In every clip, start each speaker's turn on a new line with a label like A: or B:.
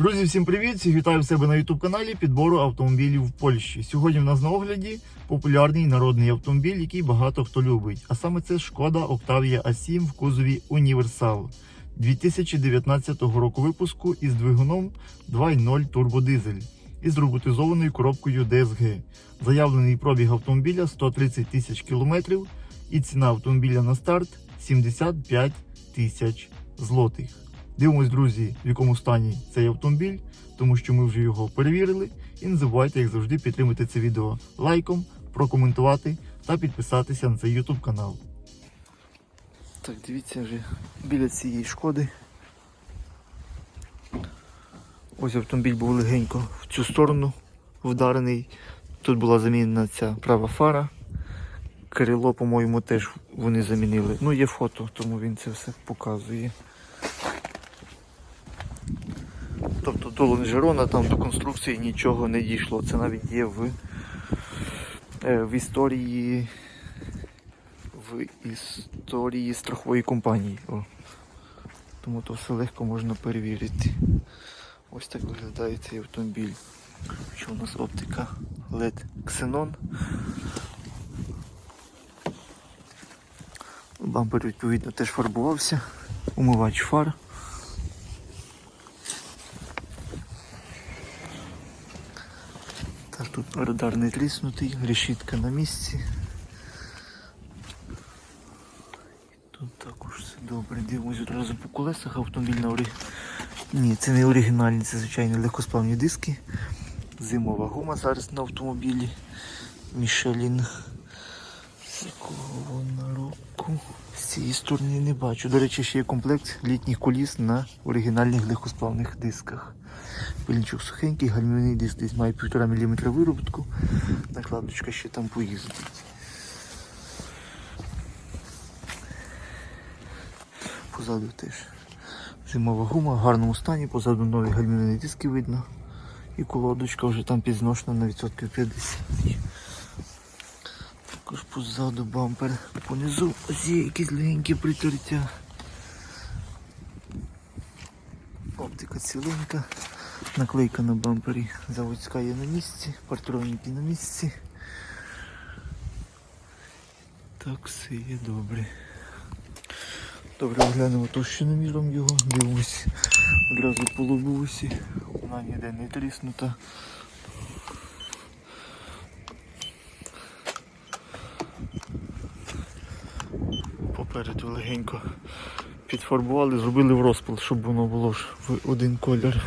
A: Друзі, всім привіт! Вітаю в себе на YouTube каналі підбору автомобілів в Польщі. Сьогодні в нас на огляді популярний народний автомобіль, який багато хто любить. А саме це шкода Octavia A7 в кузові Універсал 2019 року випуску із двигуном 2.0 турбодизель із роботизованою коробкою DSG. Заявлений пробіг автомобіля 130 тисяч кілометрів і ціна автомобіля на старт 75 тисяч злотих. Дивимось, друзі, в якому стані цей автомобіль, тому що ми вже його перевірили. І не забувайте, як завжди, підтримати це відео лайком, прокоментувати та підписатися на цей YouTube канал. Так, дивіться вже біля цієї шкоди. Ось автомобіль був легенько в цю сторону вдарений. Тут була замінена ця права фара. Крило, по-моєму, теж вони замінили. Ну, є фото, тому він це все показує. Тобто до лонжерона там до конструкції нічого не дійшло. Це навіть є в, е, в історії в історії страхової компанії. О. Тому то все легко можна перевірити. Ось так виглядає цей автомобіль. Що у нас оптика LED Xenon. Бампер відповідно теж фарбувався. Умивач фар. Тут радар тріснутий, решітка на місці. Тут також все добре. Дивимось одразу по колесах автомобіль на ори... Ні, це не оригінальні, це звичайно легкосплавні диски. Зимова гума зараз на автомобілі. Мішелін. З якого на року. З цієї сторони не бачу. До речі, ще є комплект літніх коліс на оригінальних легкосплавних дисках. Пильничок сухенький, гальмівний диск десь має 1,5 мм виробітку. Накладочка ще там поїздить. Позаду теж зимова гума в гарному стані, позаду нові гальмівні диски видно. І колодочка вже там підзношена на відсотків 50. Також позаду бампер. Понизу ось є якісь легенькі притертя. Оптика ціленька. Наклейка на бампері заводська є на місці, партроніки на місці. Так все є добре. Добре, оглянемо товщиноміром його, дивимось одразу по лобусі. Вона ніде не тріснута. Попереду легенько підфарбували, зробили в розпил, щоб воно було ж в один колір.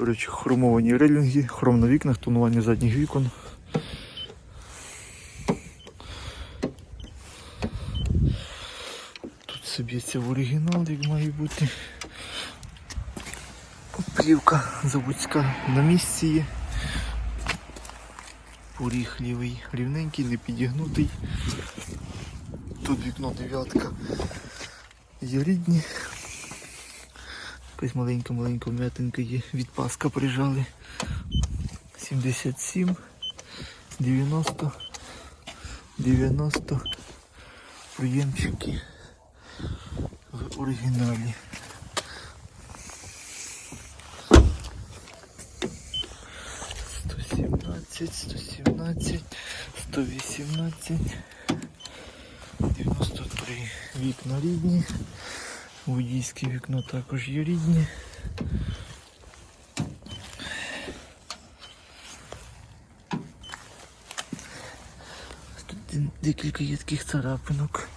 A: До хромовані релінги, хром на вікнах, тонування задніх вікон. Тут все б'ється в оригінал, як має бути. Плівка заводська на місці є. Поріг лівий рівненький, не підігнутий. Тут вікно дев'ятка. Є рідні. Якась маленька-маленька м'ятинка є. Від паска прижали. 77, 90, 90 приємчики в оригіналі. Сто сімнадцять, сто вісімнадцять, дев'яносто три вікна рідні. Водійське вікно також є рідні. Тут декілька є таких царапинок.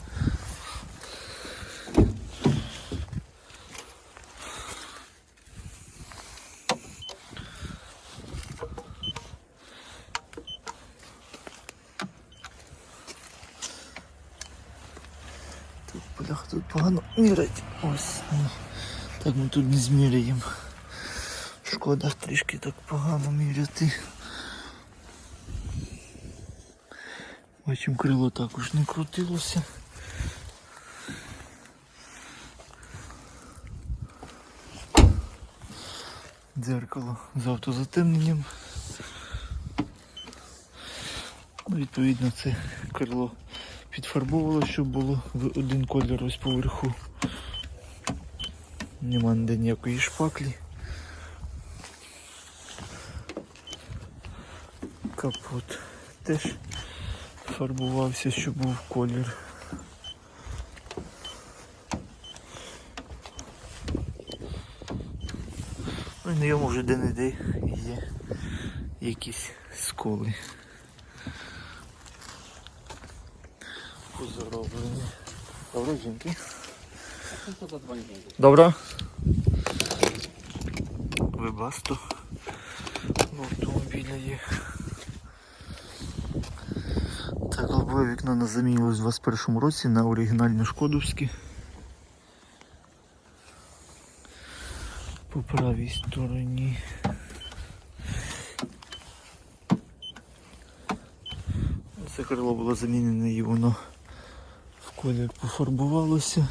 A: Тут бляха, тут погано мірять. Ось. ні. Так ми тут не зміряємо. Шкода трішки так погано міряти. Бачимо, крило також не крутилося. Дзеркало з автозатемненням. Відповідно, це крило підфарбовувала, щоб було в один колір ось поверху. Нема ніде ніякої шпаклі. Капот теж фарбувався, щоб був колір. Ну і на ньому вже де-не-де є якісь сколи. Позороблені. Добре, жінки. Добре. Вебасто в автомобіля є. Так, лобове вікно нас замінилось у 21 році на оригінальне шкодовське. По правій стороні. Це крило було замінене і воно в колір пофарбувалося.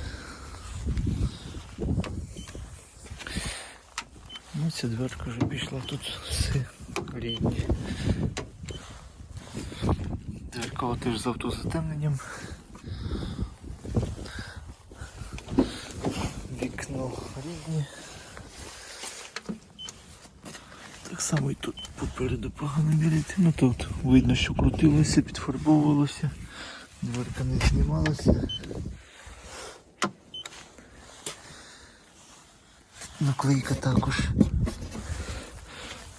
A: Ну, ця дверка вже пішла тут все рідні. Дзеркало теж з автозатемненням. Вікно рідні. Так само і тут попереду погано міряти. Ну тут видно, що крутилося, підфарбовувалося, дверка не знімалася. Наклейка також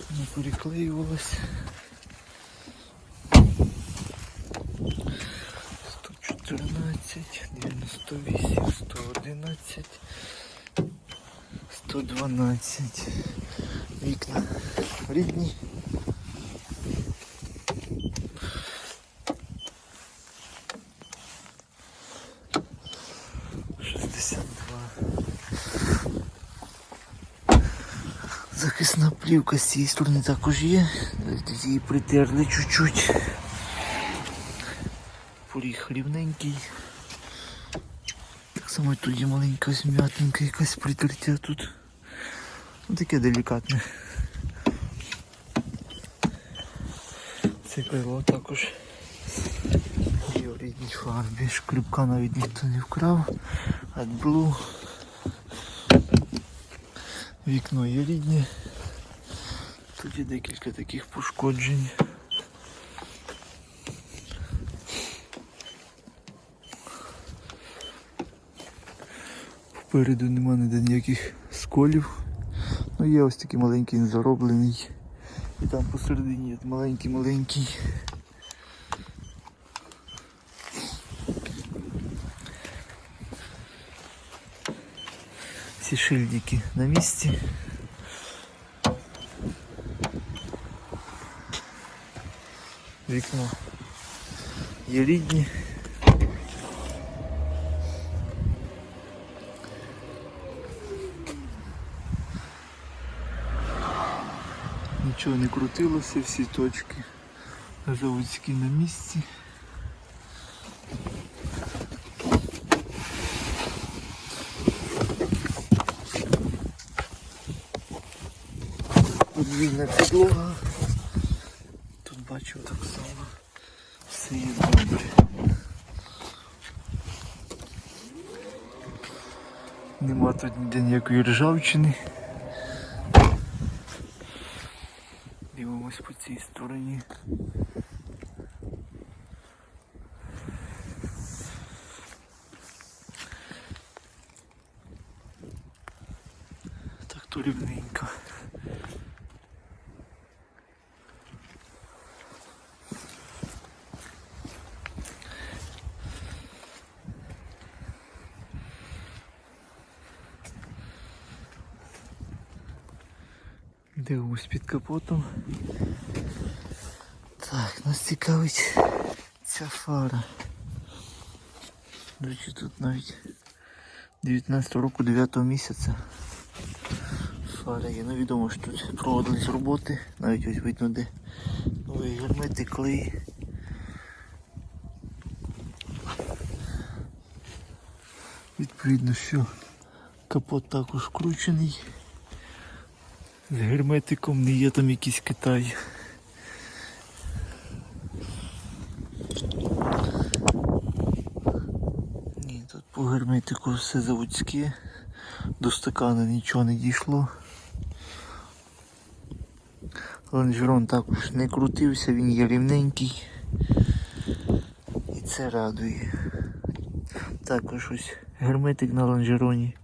A: не переклеювалася. 114, 98, 111, 112. Вікна рідні. Шістдесят два. Захисна плівка з цієї сторони також є. Тут її притерли чуть-чуть. Поріг рівненький. Так само тут є маленька зм'ятинка, якась притертя тут. Ну таке делікатне. Це крило також є в рідній фарбі. Шкрипка навіть ніхто не вкрав. AdBlue. Вікно є рідне. Тут є декілька таких пошкоджень. Попереду нема ніде ніяких сколів. Ну є ось такий маленький зароблений. І там посередині маленький-маленький. Всі шильдики на місці. Вікно є рідні. Нічого не крутилося, всі точки заводські на місці. Подвійна підлога. Тут бачу так тут ніде ніякої ржавчини. Дивимось по цій стороні. Так то рівненько. Дивимось під капотом. Так, нас цікавить ця фара. До речі, тут навіть 19 року 9 місяця. Фара є. Ну відомо, що тут проводились роботи. Навіть ось видно де новий герметик, клей. Відповідно, що капот також вкручений. З герметиком не є там якийсь Китай. Ні, тут По герметику все заводське. До стакана нічого не дійшло. Лонжерон також не крутився, він є рівненький. І це радує. Також ось герметик на лонжероні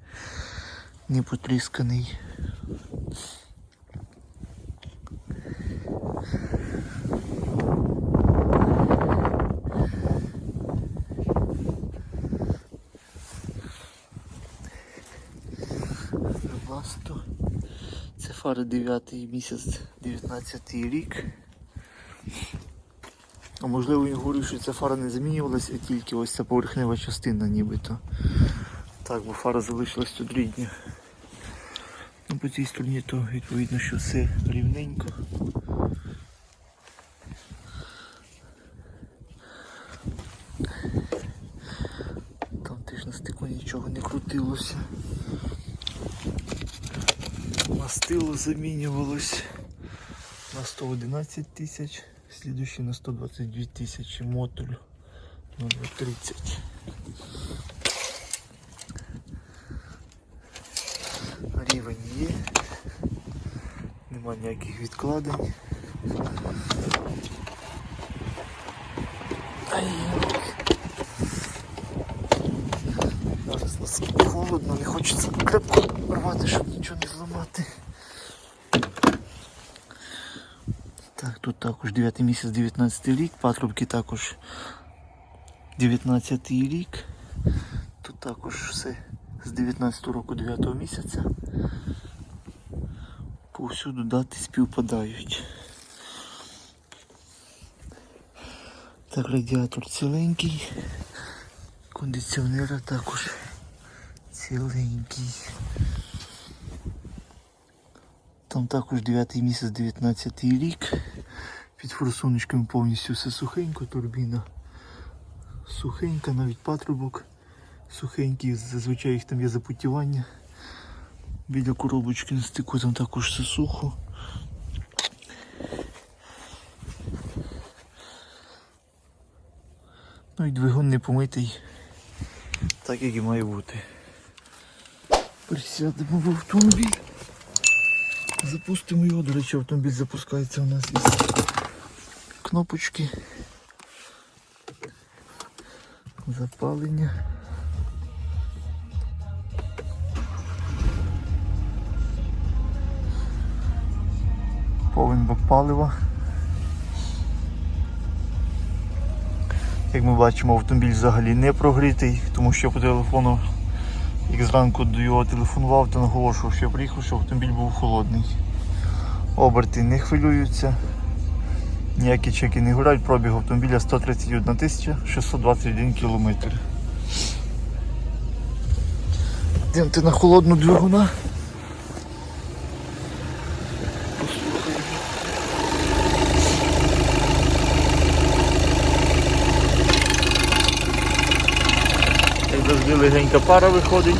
A: не потрісканий. Фара 9 місяць 19 рік. А можливо він говорив, що ця фара не змінювалася, а тільки ось ця поверхнева частина нібито. Так, бо фара залишилась тут рідня. Ну, по цій стороні то відповідно, що все рівненько. Там теж на стику нічого не крутилося. Мастило замінювалось на 111 тисяч, слідуючий на 122 тисячі модуль на 230. Рівень є, нема ніяких відкладень. Зараз наскільки холодно, не хочеться крепко рвати, щоб нічого не зламати. Так, тут також 9 місяць, 19 рік, патрубки також 19 рік. Тут також все з 19 року 9 місяця. Повсюду дати співпадають. Так, радіатор ціленький. Кондиціонера також ціленький. Там також 9 місяць 19 рік. Під форсуночками повністю все сухенько, турбіна сухенька, навіть патрубок сухенький, зазвичай їх там є запотівання. Біля коробочки на стику там також все сухо. Ну і двигун не помитий, так як і має бути. Присядемо в автомобіль. Запустимо його. До речі, автомобіль запускається у нас із кнопочки. Запалення. Повен бак палива. Як ми бачимо, автомобіль взагалі не прогрітий, тому що по телефону, як зранку до його телефонував, то наголошував, що я приїхав, що автомобіль був холодний. Оберти не хвилюються, ніякі чеки не горять, пробіг автомобіля 131 тисяча 621 кілометр. Йдемте на холодну двигуна. Послухаємо. Як завжди легенька пара виходить.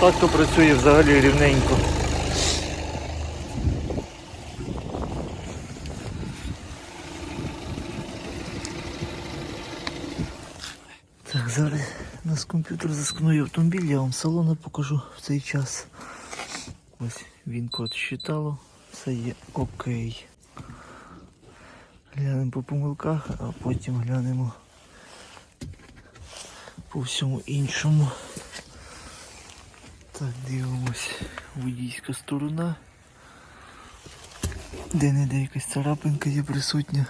A: Так то працює взагалі рівненько. Так, зараз у нас комп'ютер засканує автомобіль, я вам салони покажу в цей час. Ось він код считало, все є окей. Глянемо по помилках, а потім глянемо по всьому іншому. Так, дивимось. Водійська сторона. Де-не-де якась царапинка є присутня.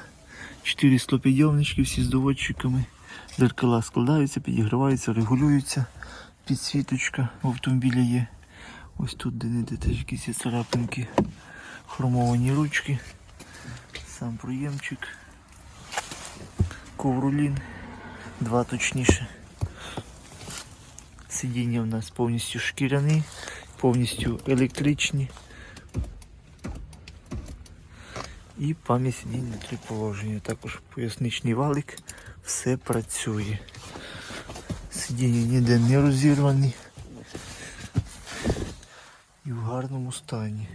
A: Чотири склопідйомнички всі з доводчиками. Дзеркала складаються, підіграваються, регулюються. Підсвіточка в автомобілі є. Ось тут де-не-де теж якісь царапинки. Хромовані ручки. Сам проємчик. Ковролін. Два точніше. Сидіння в нас повністю шкіряні, повністю електричні. І пам'ять сидінь на три положення. Також поясничний валик. Все працює. Сидіння ніде не розірвані. І в гарному стані.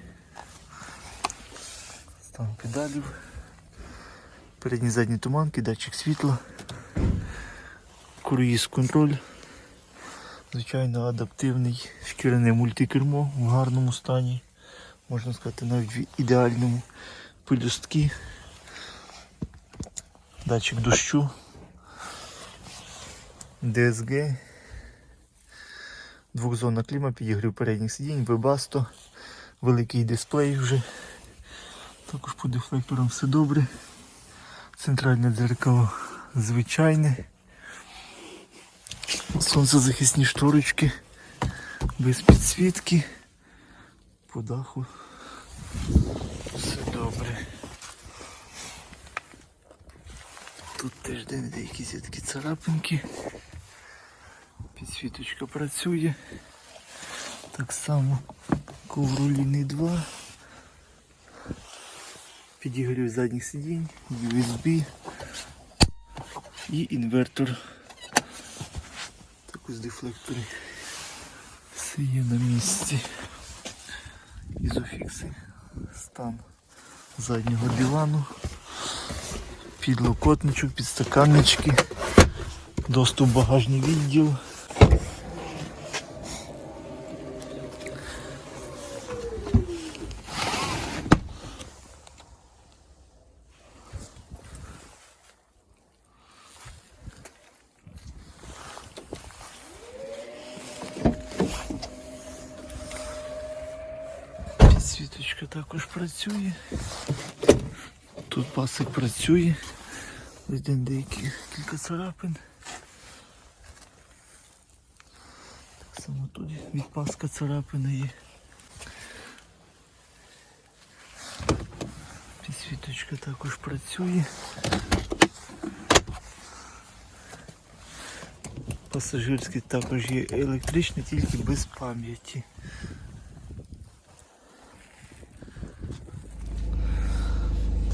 A: Стан педалів. Передні задні туманки, датчик світла, круїз контроль. Звичайно, адаптивний шкіряне мультикермо в гарному стані. Можна сказати, навіть в ідеальному пелюстки. Датчик дощу. DSG. Двохзонна кліма, підігрів передніх сидінь, вебасто, великий дисплей вже. Також по дефлекторам все добре. Центральне дзеркало звичайне. Сонцезахисні шторочки, без підсвітки. По даху все добре. Тут теж де якісь такі царапинки. Підсвіточка працює. Так само ковроліни 2. Підігрів задніх сидінь, USB і інвертор. Також дефлектори. Все є на місці. Ізофікси. Стан заднього дивану. Підлокотничок, підстаканнички. Доступ в багажний відділ. Підсвіточка також працює. Тут пасик працює. Один деякі кілька царапин. Так само тут від паска царапини є. Підсвіточка також працює. Пасажирський також є електричний, тільки без пам'яті.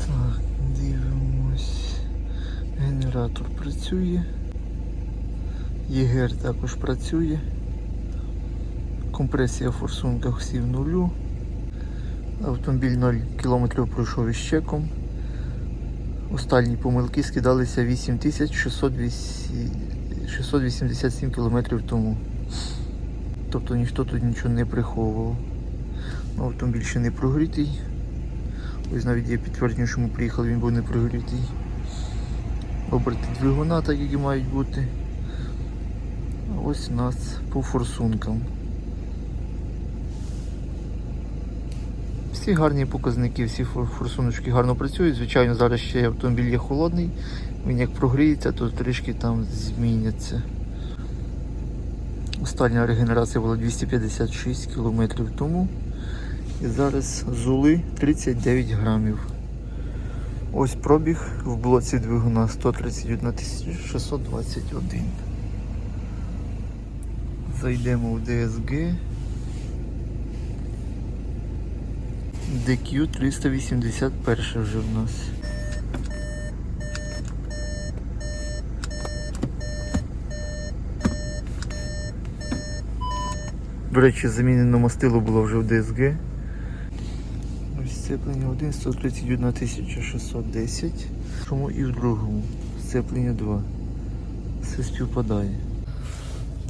A: Так, дивимось. Генератор працює. ЄГР також працює. Компресія в форсунках всі в нулю. Автомобіль 0 км пройшов із чеком. Останні помилки скидалися 8687 км тому. Тобто ніхто тут нічого не приховував. Ну, Автомобіль ще не прогрітий. Ось навіть є підтвердження, що ми приїхали, він був не прогрітий. Оберти двигуна, так як мають бути. А ось у нас по форсункам. Всі гарні показники, всі форсуночки гарно працюють. Звичайно, зараз ще автомобіль є холодний. Він як прогріється, то трішки там зміняться. Остання регенерація була 256 км тому. І зараз зули 39 грамів. Ось пробіг в блоці двигуна 131 621. Зайдемо в DSG. DQ 381 вже в нас. До речі, замінено мастило було вже в DSG. Сцеплення 1, 131 610. Чому і в другому? Сцеплення 2. Все співпадає.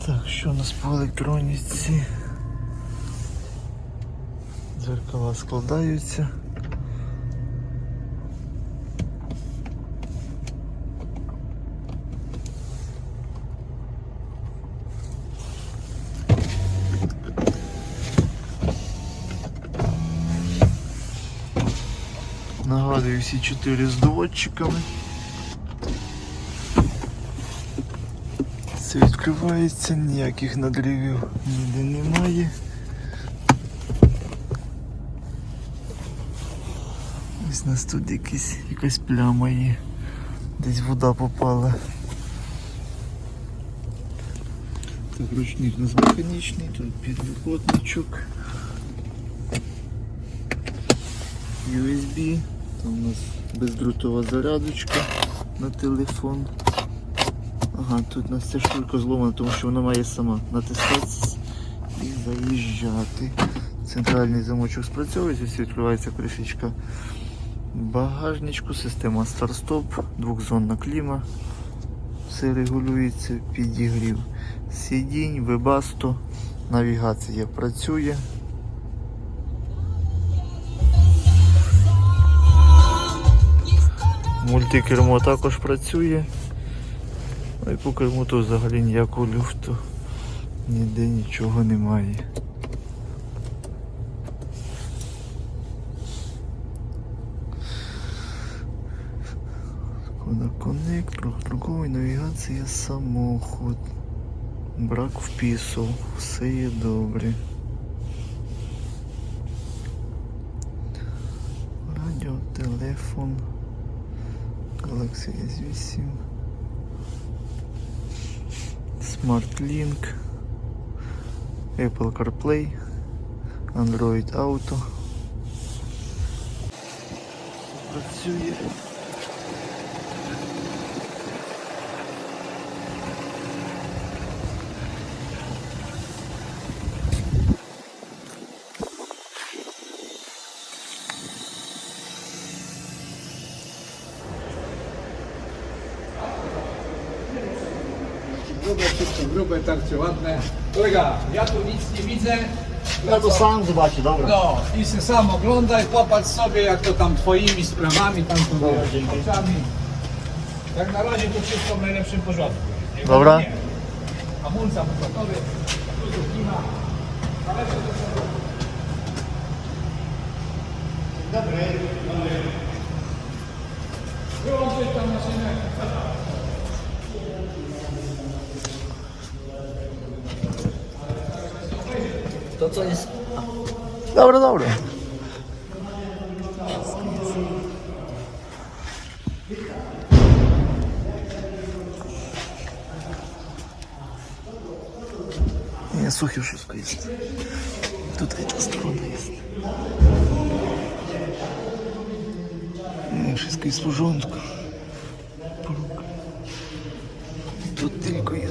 A: Так, що у нас по електроніці? Дзеркала складаються. Нагадую, всі чотири з доводчиками. Все відкривається, ніяких надривів ніде немає. Ось у нас тут якісь, якась пляма є. Десь вода попала. Так, ручник у нас механічний, тут підлокотничок. USB, там у нас бездрутова зарядочка на телефон. Ага, тут у нас ця штука зломана, тому що вона має сама натискатися і заїжджати. Центральний замочок спрацьовує, ось відкривається кришечка Багажничку, система старт-стоп, двохзонна кліма. Все регулюється, підігрів сидінь, вебасто, навігація працює. Мультикермо також працює. Ну і по керму тут взагалі ніякого люфту. Ніде нічого немає. Кода Connect, навігація, самоход. Брак впису, все є добре. Радіо, телефон. Galaxy S8. SmartLink Apple CarPlay. Android Auto. Працює.
B: Tarcze ładne. Kolega, ja tu nic nie widzę.
A: Ja to sam zobaczę, dobra.
B: No i se sam oglądaj, popatrz sobie jak to tam twoimi sprawami, tam to
A: Dobra, dzięki.
B: oczami. Tak na razie to wszystko w najlepszym porządku. Nie
A: Dobra.
B: nie. Hamulca gotowy, tu klima. Zależy do przodu. Wyłączyć tam maszynę.
C: To co jest
A: Dobra, dobra. Nie, suche wszystko jest. Tutaj ta strona jest. Nie, wszystko jest w porządku.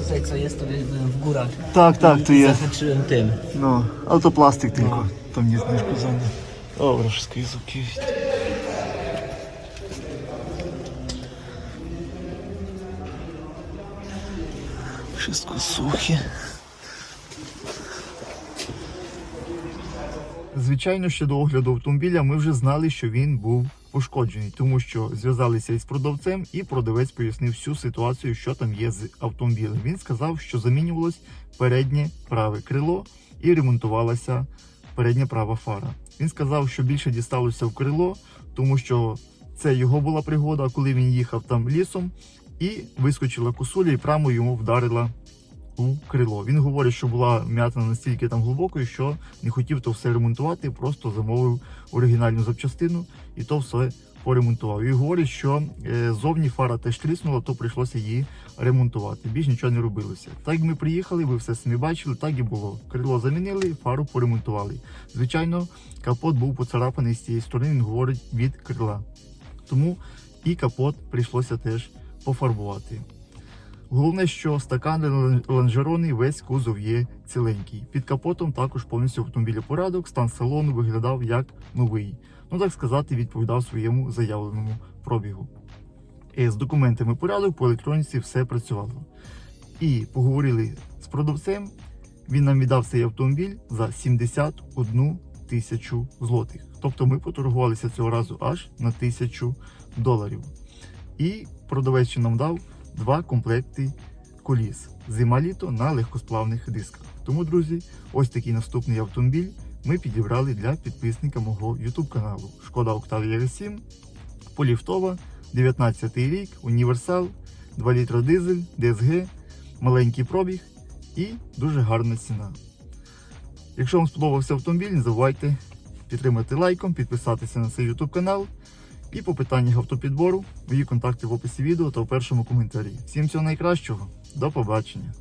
C: Tutaj co jest, to w górach.
A: Tak, tak, tu jest.
C: Zahaczyłem tym.
A: No, ale to plastik tylko. No. Tam nie zniszkodzony. Dobra, wszystko jest ok. Wszystko suche. Звичайно, ще до огляду автомобіля ми вже знали, що він був пошкоджений, тому що зв'язалися із продавцем, і продавець пояснив всю ситуацію, що там є з автомобілем. Він сказав, що замінювалось переднє праве крило і ремонтувалася передня права фара. Він сказав, що більше дісталося в крило, тому що це його була пригода, коли він їхав там лісом, і вискочила косуля і прямо йому вдарила у крило. Він говорить, що була м'ятина настільки там глибокою, що не хотів то все ремонтувати, просто замовив оригінальну запчастину і то все поремонтував. І говорить, що е, зовні фара теж тріснула, то прийшлося її ремонтувати. Більш нічого не робилося. Так ми приїхали, ви все самі бачили, так і було. Крило замінили, фару поремонтували. Звичайно, капот був поцарапаний з цієї сторони, він говорить від крила. Тому і капот прийшлося теж пофарбувати. Головне, що стакан лонжерони весь кузов є ціленький. Під капотом також повністю автомобіля порядок, стан салону виглядав як новий. Ну так сказати, відповідав своєму заявленому пробігу. І з документами порядок по електроніці все працювало. І поговорили з продавцем. Він нам віддав цей автомобіль за 71 тисячу злотих. Тобто ми поторгувалися цього разу аж на тисячу доларів. І продавець нам дав два комплекти коліс зима-літо на легкосплавних дисках. Тому, друзі, ось такий наступний автомобіль ми підібрали для підписника мого YouTube каналу. Шкода Octavia R7, поліфтова, 19 рік, універсал, 2 літра дизель, DSG, маленький пробіг і дуже гарна ціна. Якщо вам сподобався автомобіль, не забувайте підтримати лайком, підписатися на цей YouTube канал. І по питаннях автопідбору мої контакти в описі відео та в першому коментарі. Всім всього найкращого, до побачення!